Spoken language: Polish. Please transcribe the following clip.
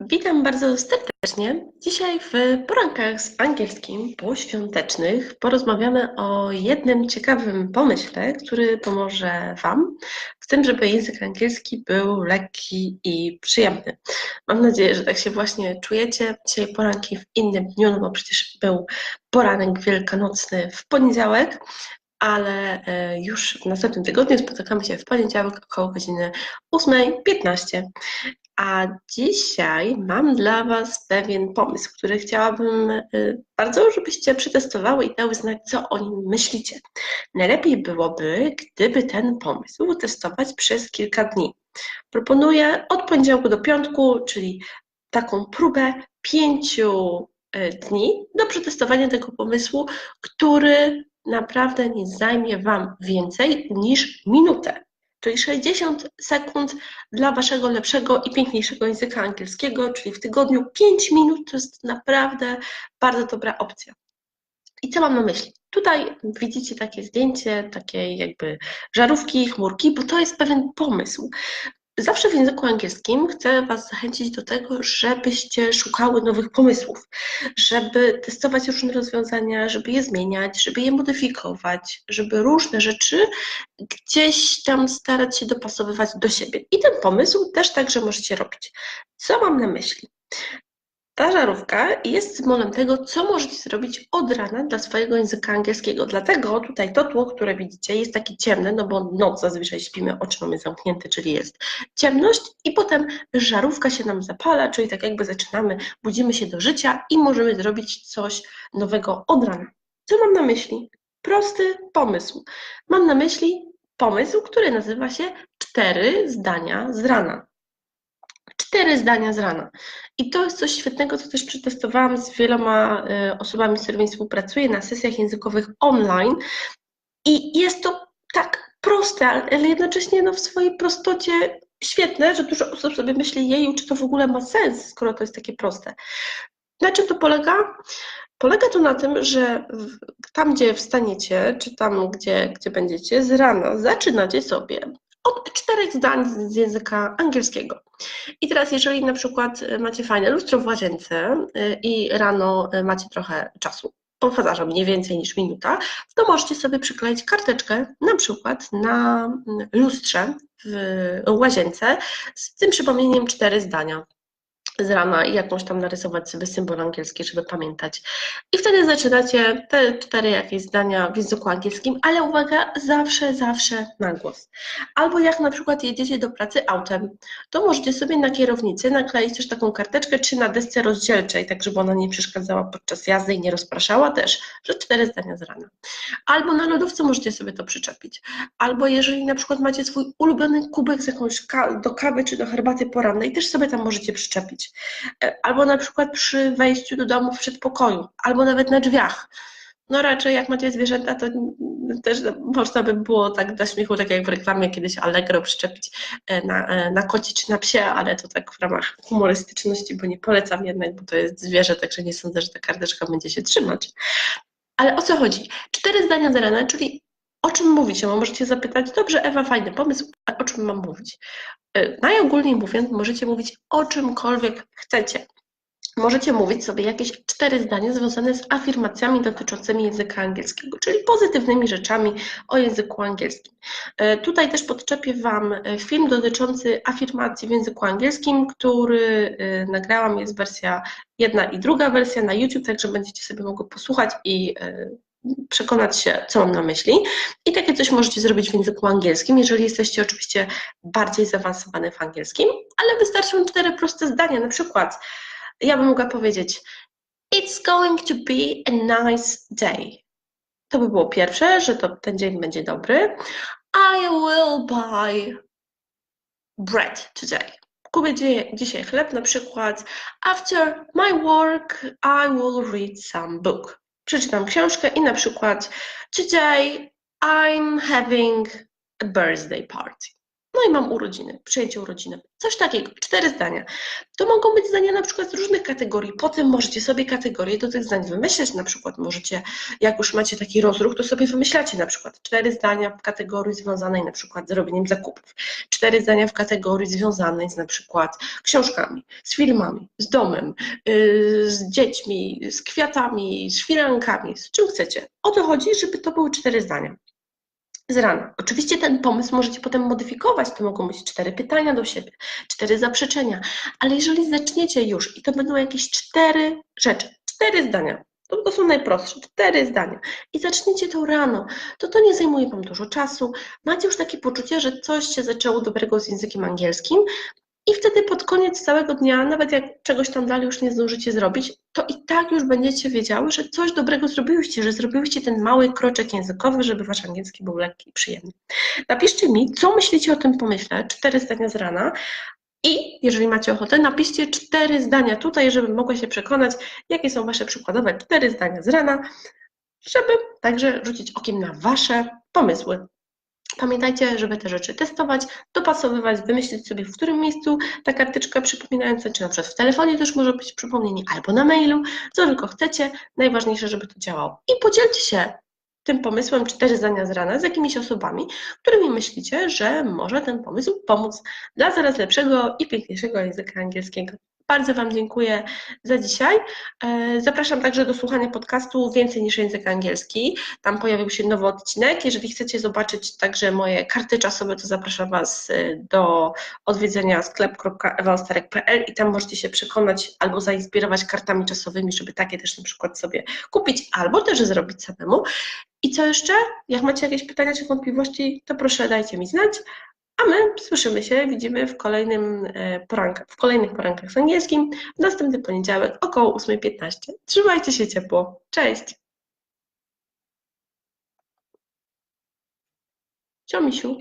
Witam bardzo serdecznie. Dzisiaj w porankach z angielskim poświątecznych porozmawiamy o jednym ciekawym pomyśle, który pomoże Wam w tym, żeby język angielski był lekki i przyjemny. Mam nadzieję, że tak się właśnie czujecie. Dzisiaj poranki w innym dniu, no bo przecież był poranek wielkanocny w poniedziałek, ale e, już w następnym tygodniu spotykamy się w poniedziałek około godziny 8.15. A dzisiaj mam dla Was pewien pomysł, który chciałabym y, bardzo, żebyście przetestowały i dały znać, co o nim myślicie. Najlepiej byłoby, gdyby ten pomysł testować przez kilka dni. Proponuję od poniedziałku do piątku, czyli taką próbę pięciu y, dni do przetestowania tego pomysłu, który naprawdę nie zajmie Wam więcej niż minutę czyli 60 sekund dla Waszego lepszego i piękniejszego języka angielskiego, czyli w tygodniu 5 minut to jest naprawdę bardzo dobra opcja. I co mam na myśli? Tutaj widzicie takie zdjęcie, takiej jakby żarówki, chmurki, bo to jest pewien pomysł. Zawsze w języku angielskim chcę Was zachęcić do tego, żebyście szukały nowych pomysłów, żeby testować różne rozwiązania, żeby je zmieniać, żeby je modyfikować, żeby różne rzeczy gdzieś tam starać się dopasowywać do siebie. I ten pomysł też także możecie robić. Co mam na myśli? Ta żarówka jest symbolem tego, co możecie zrobić od rana dla swojego języka angielskiego. Dlatego tutaj to tło, które widzicie, jest takie ciemne, no bo noc zazwyczaj śpimy, oczy mamy zamknięte, czyli jest ciemność i potem żarówka się nam zapala, czyli tak jakby zaczynamy, budzimy się do życia i możemy zrobić coś nowego od rana. Co mam na myśli? Prosty pomysł. Mam na myśli pomysł, który nazywa się cztery zdania z rana cztery zdania z rana. I to jest coś świetnego, co też przetestowałam z wieloma y, osobami, z którymi współpracuję na sesjach językowych online. I jest to tak proste, ale jednocześnie no, w swojej prostocie świetne, że dużo osób sobie myśli, jeju, czy to w ogóle ma sens, skoro to jest takie proste. Na czym to polega? Polega to na tym, że tam, gdzie wstaniecie, czy tam, gdzie, gdzie będziecie, z rana zaczynacie sobie od czterech zdań z języka angielskiego. I teraz, jeżeli na przykład macie fajne lustro w łazience y, i rano y, macie trochę czasu, powtarzam, nie więcej niż minuta, to możecie sobie przykleić karteczkę na przykład na mm, lustrze w łazience z tym przypomnieniem cztery zdania z rana i jakąś tam narysować sobie symbol angielski, żeby pamiętać. I wtedy zaczynacie te cztery jakieś zdania w języku angielskim, ale uwaga, zawsze, zawsze na głos. Albo jak na przykład jedziecie do pracy autem, to możecie sobie na kierownicy nakleić też taką karteczkę, czy na desce rozdzielczej, tak żeby ona nie przeszkadzała podczas jazdy i nie rozpraszała też, że cztery zdania z rana. Albo na lodówce możecie sobie to przyczepić. Albo jeżeli na przykład macie swój ulubiony kubek z jakąś ka do kawy czy do herbaty porannej, też sobie tam możecie przyczepić. E, albo na przykład przy wejściu do domu w przedpokoju, albo nawet na drzwiach. No raczej jak macie zwierzęta, to też można by było tak dla śmiechu, tak jak w reklamie kiedyś Allegro przyczepić e, na, e, na koci czy na psie, ale to tak w ramach humorystyczności, bo nie polecam jednak, bo to jest zwierzę, także nie sądzę, że ta karteczka będzie się trzymać. Ale o co chodzi? Cztery zdania z rana, czyli o czym mówić? No możecie zapytać, dobrze Ewa, fajny pomysł, a o czym mam mówić? E, najogólniej mówiąc, możecie mówić o czymkolwiek chcecie. Możecie mówić sobie jakieś cztery zdania związane z afirmacjami dotyczącymi języka angielskiego, czyli pozytywnymi rzeczami o języku angielskim. E, tutaj też podczepię Wam e, film dotyczący afirmacji w języku angielskim, który nagrałam, jest wersja jedna i druga wersja na YouTube, także będziecie sobie mogli posłuchać i przekonać się, co mam na myśli. I takie coś możecie zrobić w języku angielskim, jeżeli jesteście oczywiście bardziej zaawansowany w angielskim, ale wystarczą cztery proste zdania. Na przykład, ja bym mogła powiedzieć: It's going to be a nice day. To by było pierwsze, że to ten dzień będzie dobry. I will buy bread today. Kupię dzisiaj chleb, na przykład After my work, I will read some book przeczytam książkę i na przykład Today I'm having a birthday party. No i mam urodziny, przyjęcie urodziny. Coś takiego, cztery zdania. To mogą być zdania na przykład z różnych kategorii. Potem możecie sobie kategorie do tych zdań wymyśleć. Na przykład możecie, jak już macie taki rozruch, to sobie wymyślacie na przykład cztery zdania w kategorii związanej na przykład z robieniem zakupów. Cztery zdania w kategorii związanej z na przykład książkami, z filmami, z domem, yy, z dziećmi, z kwiatami, z firankami, z czym chcecie. O to chodzi, żeby to były cztery zdania z rana. Oczywiście ten pomysł możecie potem modyfikować, to mogą być cztery pytania do siebie, cztery zaprzeczenia, ale jeżeli zaczniecie już i to będą jakieś cztery rzeczy, cztery zdania, to, to są najprostsze, cztery zdania i zaczniecie to rano, to to nie zajmuje Wam dużo czasu, macie już takie poczucie, że coś się zaczęło dobrego z językiem angielskim, i wtedy pod koniec całego dnia, nawet jak czegoś tam dalej już nie zdążycie zrobić, to i tak już będziecie wiedziały, że coś dobrego zrobiłyście, że zrobiłyście ten mały kroczek językowy, żeby wasz angielski był lekki i przyjemny. Napiszcie mi, co myślicie o tym pomyśle, cztery zdania z rana. I jeżeli macie ochotę, napiszcie cztery zdania tutaj, żebym mogła się przekonać, jakie są Wasze przykładowe cztery zdania z rana, żeby także rzucić okiem na Wasze pomysły. Pamiętajcie, żeby te rzeczy testować, dopasowywać, wymyślić sobie, w którym miejscu ta karteczka przypominająca, czy na przykład w telefonie też może być przypomnienie, albo na mailu, co tylko chcecie. Najważniejsze, żeby to działało. I podzielcie się tym pomysłem cztery zdania z rana z jakimiś osobami, którymi myślicie, że może ten pomysł pomóc dla coraz lepszego i piękniejszego języka angielskiego. Bardzo Wam dziękuję za dzisiaj. E, Zapraszam także do słuchania podcastu Więcej niż język angielski. Tam pojawił się nowy odcinek. Jeżeli chcecie zobaczyć także moje karty czasowe, to zapraszam Was e, do odwiedzenia sklep.ewanstarek.pl i tam możecie się przekonać albo zainspirować kartami czasowymi, żeby takie też na przykład sobie kupić, albo też zrobić samemu. I co jeszcze? Jak macie jakieś pytania czy wątpliwości, to proszę dajcie mi znać. A my słyszymy się, widzimy w, kolejnym e, porankach, w kolejnych porankach z angielskim w następny poniedziałek około 8.15. Trzymajcie się ciepło. Cześć! Ciao, misiu.